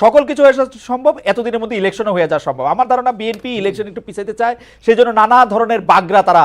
সকল কিছু হয়ে সম্ভব, এতদিনের মধ্যে ইলেকশনও হয়ে যাওয়া সম্ভব। আমার ধারণা বিএনপি ইলেকশন একটু পিছাইতে চায় সেই জন্য নানা ধরনের বাগরা তারা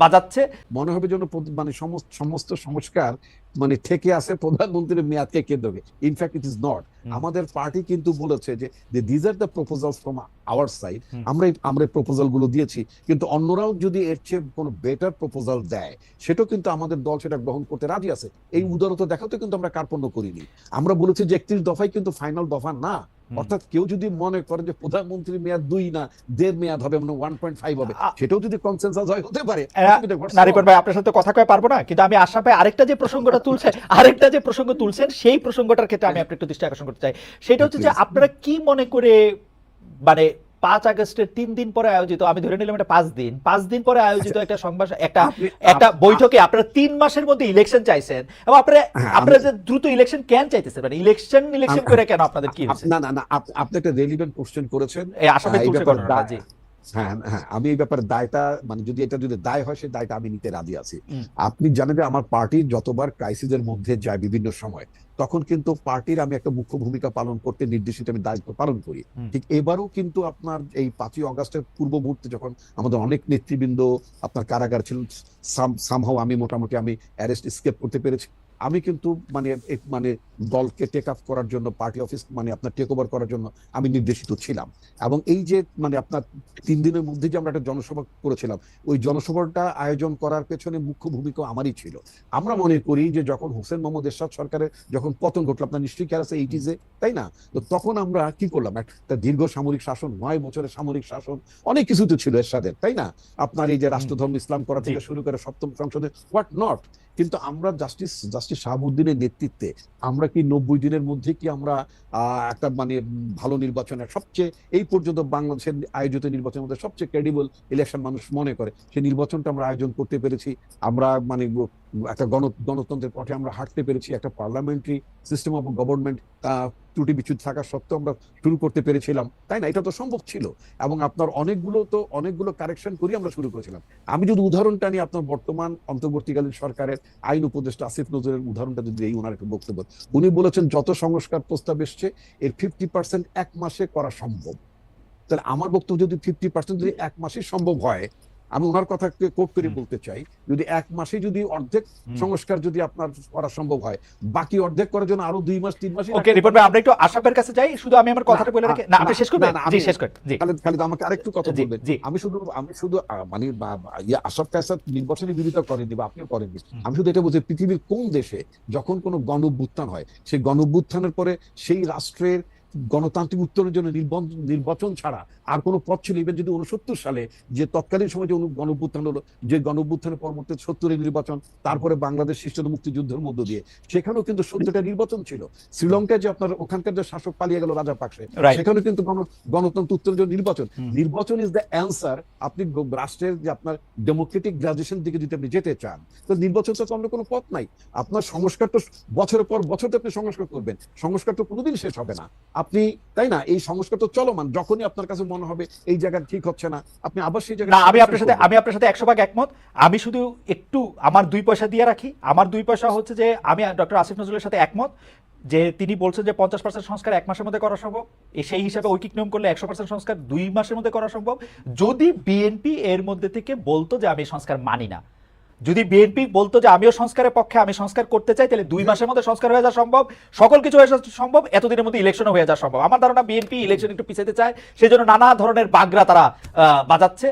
বাজাচ্ছে। মনে হবে যেন মানে সমস্ত সমস্ত সংস্কার মানে থেকে আছে প্রধানমন্ত্রীর মেয়াদকে কেন্দ্র করে। In fact it is not আমাদের পার্টি কিন্তু বলেছে যে these are the proposal from our side আমরা আমরা প্রপোজালগুলো দিয়েছি। কিন্তু অন্যরাও যদি এর চেয়ে কোনো বেটার প্রপোজাল দেয় সেটাও কিন্তু আমাদের দল সেটা গ্রহণ করতে রাজি আছে। এই উদারতা দেখাতে কিন্তু আমরা কার্পণ্য করিনি। আমরা বলেছি যে একত্রিশ দফায় কিন্তু ফাইনাল দফা না। অর্থাৎ কেউ যদি মনে করে যে প্রধানমন্ত্রীর মেয়াদ দুই না দেড় মেয়াদ হবে মানে ওয়ান পয়েন্ট ফাইভ হবে সেটাও যদি কনসেন্সাস হয় হতে পারে। wrong? ভাই আপনার সাথে কথা কয়ে পারব না কিন্তু আমি আশা পাই আরেকটা যে প্রসঙ্গটা তুলছে আরেকটা যে প্রসঙ্গ তুলছেন সেই প্রসঙ্গটার ক্ষেত্রে আমি আপনার একটু দৃষ্টি আকর্ষণ করতে চাই। সেটা হচ্ছে যে আপনারা কি মনে করে মানে পাঁচ আগস্টের তিন দিন পরে আয়োজিত আমি ধরে নিলাম এটা পাঁচ দিন পাঁচ দিন পরে আয়োজিত একটা সংবাদ একটা একটা বৈঠকে আপনারা তিন মাসের মধ্যে ইলেকশন চাইছেন এবং আপনারা হ্যাঁ, আপনারা যে দ্রুত ইলেকশন কেন চাইতেছেন? মানে ইলেকশন ইলেকশন করে কেন আপনাদের কি হয়েছে? না না না আপনি একটা রেলিভেন্ট কোশ্চেন করেছেন। এই আসামে তুলছে জি। হ্যাঁ হ্যাঁ আমি এই ব্যাপারে দায়টা মানে যদি এটা যদি দায় হয় সে দায়টা আমি নিতে রাজি আছি। আপনি জানেন যে আমার পার্টি যতবার ক্রাইসিসের মধ্যে যায় বিভিন্ন সময় তখন কিন্তু পার্টির আমি একটা মুখ্য ভূমিকা পালন করতে নির্দেশিত আমি দায়িত্ব পালন করি। ঠিক এবারও কিন্তু আপনার এই পাঁচই অগস্টের পূর্ব মুহূর্তে যখন আমাদের অনেক নেতৃবৃন্দ আপনার কারাগার ছিলেন সামহাও আমি মোটামুটি আমি অ্যারেস্ট স্কেপ করতে পেরেছি। আমি কিন্তু মানে মানে দলকে টেক আপ করার জন্য পার্টি অফিস মানে আপনার টেক ওভার করার জন্য আমি নির্দেশিত ছিলাম। এবং এই যে মানে আপনার তিন দিনের মধ্যে যে আমরা একটা জনসভা করেছিলাম ওই জনসভাটা আয়োজন করার পেছনে মুখ্য ভূমিকা আমারই ছিল। আমরা মনে করি যে যখন হোসেন মোহাম্মদ এরশাদ সরকারের যখন পতন ঘটলো আপনার নিশ্চয়ই খেয়াল আছে এইটিজে তাই না? তো তখন আমরা কি করলাম? একটা দীর্ঘ সামরিক শাসন নয় বছরের সামরিক শাসন অনেক কিছু তো ছিল এরশাদের তাই না? আপনার এই যে রাষ্ট্রধর্ম ইসলাম করা থেকে শুরু করে সপ্তম সংসদে হোয়াট নট কিন্তু আমরা জাস্টিস জাস্টিস শাহাবুদ্দিনের নেতৃত্বে। আমরা কি নব্বই দিনের মধ্যে কি আমরা একটা মানে ভালো নির্বাচনের সবচেয়ে, এই পর্যন্ত বাংলাদেশের আয়োজিত নির্বাচনের মধ্যে সবচেয়ে ক্রেডিবল ইলেকশন মানুষ মনে করে। সেই নির্বাচনটা আমরা আয়োজন করতে পেরেছি। আমরা মানে একটা গণ গণতন্ত্রের পথে আমরা হাঁটতে পেরেছি। একটা পার্লামেন্টারি সিস্টেম অফ গভর্নমেন্ট ত্রুটি বিচ্যুত থাকা সত্ত্বেও আমরা শুরু করতে পেরেছিলাম। তাই না? এটা তো সম্ভব ছিল। এবং আপনার অনেকগুলো তো অনেকগুলো কারেকশন করি আমরা শুরু করেছিলাম। আমি যদি উদাহরণটা নিই, আপনার বর্তমান অন্তর্বর্তীকালীন সরকারের আইন উপদেষ্টা আসিফ নজরের উদাহরণটা যদি এই ওনার একটা বক্তব্য, উনি বলেছেন, যত সংস্কার প্রস্তাব এসছে, এর ফিফটি পার্সেন্ট এক মাসে করা সম্ভব। তাহলে আমার বক্তব্য যদি ফিফটি পার্সেন্ট যদি এক মাসে সম্ভব হয় আমি ওনার কথাকে কোট করে বলতে চাই যদি এক মাসে যদি অর্ধেক সংস্কার যদি আপনার করা সম্ভব হয় বাকি অর্ধেক করার জন্য আরও দুই মাস তিন মাস ওকে রিপোর্ট ভাই আমরা একটু আশাফের কাছে যাই শুধু আমি আমার কথাটা বলে রাখি। না আপনি শেষ করবেন? জি শেষ করেন। জি। খালেদ খালেদ আমাকে আরেকটু কথা বলবেন। আমি শুধু আমি শুধু মানে আশরাফ কায়সার নির্বাচনী বিরোধিতা করেননি বা আপনিও করেননি। আমি শুধু এটা বলছি পৃথিবীর কোন দেশে যখন কোনো গণ হয় সেই গণ পরে সেই রাষ্ট্রের গণতান্ত্রিক উত্তরের জন্য নির্বাচন ছাড়া আর কোনো পথ ছিল ইভেন যদি উনসত্তর সালে যে তৎকালীন সময় যে অনু- গণ অভ্যুত্থান হলো যে গণ অভ্যুত্থানের পরবর্তী সত্তরের নির্বাচন তারপরে বাংলাদেশ সৃষ্ট মুক্তিযুদ্ধের মধ্য দিয়ে সেখানেও কিন্তু সত্যটা নির্বাচন ছিল। শ্রীলঙ্কায় যে আপনার ওখানকার যে শাসক পালিয়ে গেল রাজা পাকসে সেখানে কিন্তু গণতন্ত্র উত্তরের জন্য নির্বাচন। নির্বাচন ইজ দ্য অ্যান্সার আপনি রাষ্ট্রের যে আপনার ডেমোক্রেটিক গ্রাজুয়েশন দিকে যদি আপনি যেতে চান তো নির্বাচন তো অন্য কোনো পথ নাই। আপনার সংস্কার তো বছরের পর বছর তো আপনি সংস্কার করবেন। সংস্কার তো কোনোদিন শেষ হবে না। আপনি তাই না? এই সংস্কার তো চলমান যখনই আপনার কাছে মনে হবে এই জায়গা ঠিক হচ্ছে না আপনি আবার সেই জায়গায় না আমি আপনার সাথে আমি আপনার সাথে একশো ভাগ একমত। আমি শুধু একটু আমার দুই পয়সা দিয়ে রাখি। আমার দুই পয়সা হচ্ছে যে আমি ডক্টর আসিফ নজরুলের সাথে একমত যে তিনি বলছেন যে পঞ্চাশ পার্সেন্ট সংস্কার এক মাসের মধ্যে করা সম্ভব। সেই হিসাবে ঐকিক নিয়ম করলে একশো পার্সেন্ট সংস্কার দুই মাসের মধ্যে করা সম্ভব। যদি বিএনপি এর মধ্যে থেকে বলতো যে আমি সংস্কার মানি না যদি বিএনপি বলতো যে আমিও সংস্কারের পক্ষে আমি সংস্কার করতে চাই তাহলে দুই মাসের মধ্যে সংস্কার হয়ে যাওয়া সম্ভব। সকল কিছু হয়ে যাওয়া সম্ভব এতদিনের মধ্যে ইলেকশনও হয়ে যাওয়া সম্ভব। আমার ধারণা বিএনপি ইলেকশন একটু পিছাইতে চায় সেই জন্য নানা ধরনের বাগরা তারা আহ, বাজাচ্ছে।